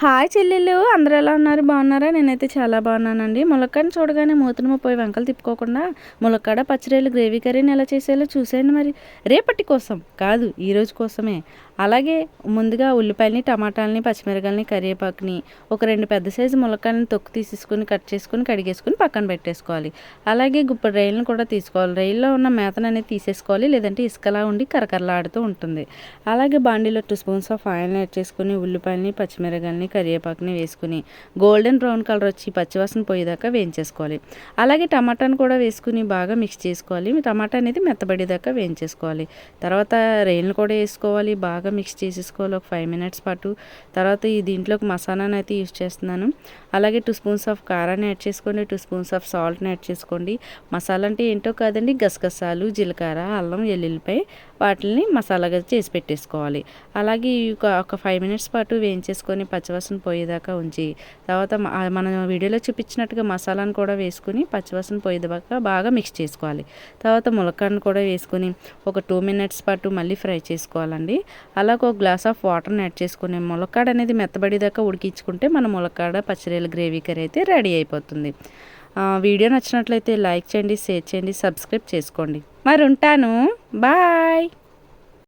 Hi చెల్లెళ్ళు అందరూ ఎలా ఉన్నారు? బాగున్నారా? నేనైతే చాలా బాగున్నానండి. ములక్కాడని చూడగానే మూతను ముప్పై వంకలు తిప్పుకోకుండా ములక్కాడ పచ్చిరేలు గ్రేవీ కర్రీని ఎలా చేసేయాలో చూసేయండి మరి. రేపటి కోసం కాదు ఈరోజు కోసమే. అలాగే ముందుగా ఉల్లిపాయలని టమాటాలని పచ్చిమిరకాయలని కరివేపాకుని ఒక రెండు పెద్ద సైజు ములక్కాయలని తొక్కు తీసేసుకుని కట్ చేసుకుని కడిగేసుకుని పక్కన పెట్టేసుకోవాలి. అలాగే గుప్పటి రైలను కూడా తీసుకోవాలి. రైల్లో ఉన్న మేతను అనేది తీసేసుకోవాలి లేదంటే ఇసుకలా ఉండి కరకరలాడుతూ ఉంటుంది. అలాగే బాండీలో టూ స్పూన్స్ ఆఫ్ ఆయిల్ని యాడ్ చేసుకుని ఉల్లిపాయలని పచ్చిమిరకాయలని ఆనియన్ని కరివేపాకుని వేసుకుని గోల్డెన్ బ్రౌన్ కలర్ వచ్చి పచ్చివాసన పోయేదాకా వేయించేసుకోవాలి. అలాగే టమాటాను కూడా వేసుకుని బాగా మిక్స్ చేసుకోవాలి. టమాటా అనేది మెత్తబడేదాకా వేయించేసుకోవాలి. తర్వాత రైన్లు కూడా వేసుకోవాలి. బాగా మిక్స్ చేసేసుకోవాలి. ఒక ఫైవ్ మినిట్స్ పాటు. తర్వాత ఈ దీంట్లోకి మసాలాను అయితే యూస్ చేస్తున్నాను. అలాగే టూ స్పూన్స్ ఆఫ్ కారాన్ని యాడ్ చేసుకోండి. టూ స్పూన్స్ ఆఫ్ సాల్ట్ని యాడ్ చేసుకోండి. మసాలా అంటే ఏంటో కాదండి. గసగసాలు జీలకర్ర అల్లం ఎల్లుల్లిపై వాటిని మసాలాగా చేసి పెట్టేసుకోవాలి. అలాగే ఒక ఫైవ్ మినిట్స్ పాటు వేయించేసుకొని పచ్చివాసన పచ్చివాసన పోయేదాకా ఉంచి తర్వాత మనం వీడియోలో చూపించినట్టుగా మసాలాను కూడా వేసుకుని పచ్చివాసన పోయేదాకా బాగా మిక్స్ చేసుకోవాలి. తర్వాత ములక్కాడను కూడా వేసుకొని ఒక టూ మినిట్స్ పాటు మళ్ళీ ఫ్రై చేసుకోవాలండి. అలాగ ఒక గ్లాస్ ఆఫ్ వాటర్ని యాడ్ చేసుకుని ములక్కాడ అనేది మెత్తబడేదాకా ఉడికించుకుంటే మన ములక్కాడ పచ్చిరేల గ్రేవీ కర్రీ అయితే రెడీ అయిపోతుంది. వీడియో నచ్చినట్లయితే లైక్ చేయండి షేర్ చేయండి సబ్స్క్రైబ్ చేసుకోండి. మరి ఉంటాను. బాయ్!